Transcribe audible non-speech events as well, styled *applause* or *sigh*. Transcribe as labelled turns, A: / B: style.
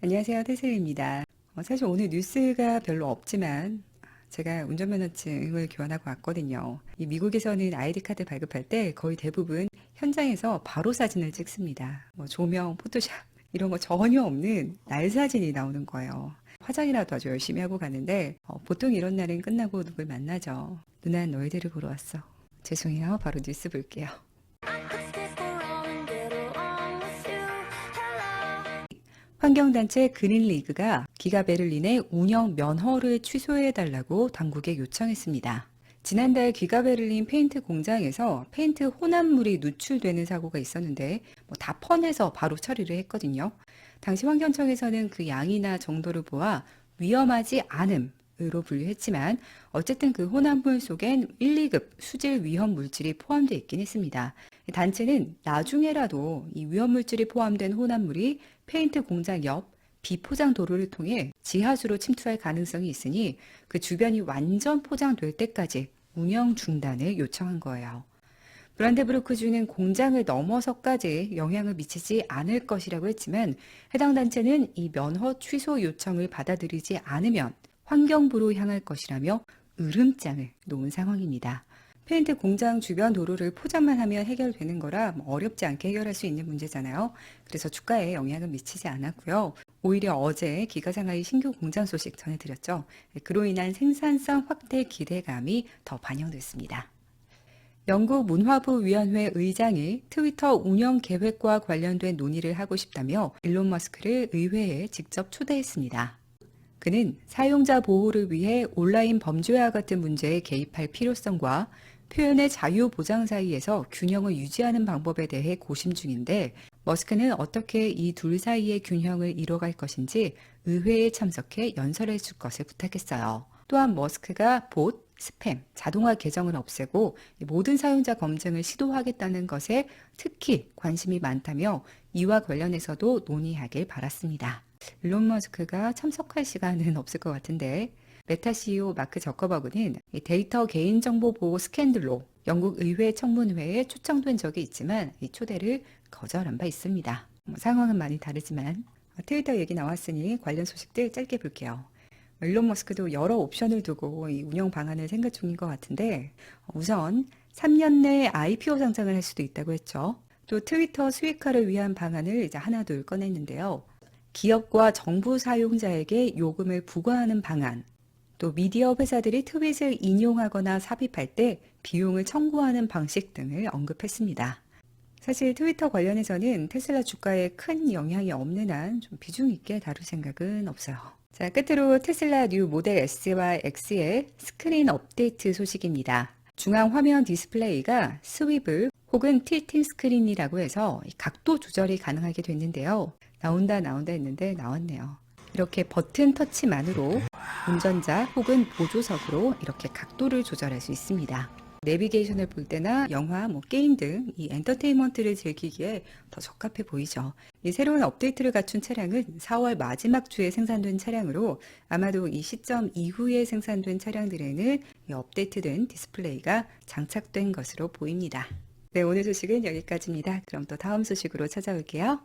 A: 안녕하세요. 태슬입니다. 어, 사실 오늘 뉴스가 별로 없지만 제가 운전면허증을 교환하고 왔거든요. 이 미국에서는 아이디 카드 발급할 때 거의 대부분 현장에서 바로 사진을 찍습니다. 뭐 조명, 포토샵 이런 거 전혀 없는 날 사진이 나오는 거예요. 화장이라도 아주 열심히 하고 가는데 어, 보통 이런 날은 끝나고 누굴 만나죠. 누나 너희들을 보러 왔어. 죄송해요. 바로 뉴스 볼게요. 환경단체 그린리그가 기가 베를린의 운영 면허를 취소해달라고 당국에 요청했습니다. 지난달 기가 베를린 페인트 공장에서 페인트 혼합물이 누출되는 사고가 있었는데 뭐 다 퍼내서 바로 처리를 했거든요. 당시 환경청에서는 그 양이나 정도를 보아 위험하지 않음 으로 분류했지만 어쨌든 그 혼합물 속엔 1, 2급 수질 위험 물질이 포함되어 있긴 했습니다. 단체는 나중에라도 이 위험 물질이 포함된 혼합물이 페인트 공장 옆 비포장 도로를 통해 지하수로 침투할 가능성이 있으니 그 주변이 완전 포장될 때까지 운영 중단을 요청한 거예요. 브란데브루크 주는 공장을 넘어서까지 영향을 미치지 않을 것이라고 했지만 해당 단체는 이 면허 취소 요청을 받아들이지 않으면 환경부로 향할 것이라며 으름장을 놓은 상황입니다. 페인트 공장 주변 도로를 포장만 하면 해결되는 거라 뭐 어렵지 않게 해결할 수 있는 문제잖아요. 그래서 주가에 영향은 미치지 않았고요. 오히려 어제 기가상하이 신규 공장 소식 전해드렸죠. 그로 인한 생산성 확대 기대감이 더 반영됐습니다. 영국 문화부 위원회 의장이 트위터 운영 계획과 관련된 논의를 하고 싶다며 일론 머스크를 의회에 직접 초대했습니다. 그는 사용자 보호를 위해 온라인 범죄와 같은 문제에 개입할 필요성과 표현의 자유 보장 사이에서 균형을 유지하는 방법에 대해 고심 중인데 머스크는 어떻게 이 둘 사이의 균형을 이뤄갈 것인지 의회에 참석해 연설해 줄 것을 부탁했어요. 또한 머스크가 봇, 스팸, 자동화 계정을 없애고 모든 사용자 검증을 시도하겠다는 것에 특히 관심이 많다며 이와 관련해서도 논의하길 바랐습니다. 일론 머스크가 참석할 시간은 *laughs* 없을 것 같은데 메타 CEO 마크 저커버그는 이 데이터 개인정보 보호 스캔들로 영국 의회 청문회에 초청된 적이 있지만 이 초대를 거절한 바 있습니다. 뭐 상황은 많이 다르지만 트위터 얘기 나왔으니 관련 소식들 짧게 볼게요. 일론 머스크도 여러 옵션을 두고 이 운영 방안을 생각 중인 것 같은데 우선 3년 내에 IPO 상장을 할 수도 있다고 했죠. 또 트위터 수익화를 위한 방안을 이제 하나둘 꺼냈는데요. 기업과 정부 사용자에게 요금을 부과하는 방안, 또 미디어 회사들이 트윗을 인용하거나 삽입할 때 비용을 청구하는 방식 등을 언급했습니다. 사실 트위터 관련해서는 테슬라 주가에 큰 영향이 없는 한 좀 비중 있게 다룰 생각은 없어요. 자, 끝으로 테슬라 뉴 모델 S와 X의 스크린 업데이트 소식입니다. 중앙 화면 디스플레이가 스위블 혹은 틸팅 스크린이라고 해서 각도 조절이 가능하게 됐는데요. 나온다 나온다 했는데 나왔네요. 이렇게 버튼 터치만으로 운전자 혹은 보조석으로 이렇게 각도를 조절할 수 있습니다. 내비게이션을 볼 때나 영화, 뭐 게임 등 이 엔터테인먼트를 즐기기에 더 적합해 보이죠. 이 새로운 업데이트를 갖춘 차량은 4월 마지막 주에 생산된 차량으로 아마도 이 시점 이후에 생산된 차량들에는 이 업데이트된 디스플레이가 장착된 것으로 보입니다. 네, 오늘 소식은 여기까지입니다. 그럼 또 다음 소식으로 찾아올게요.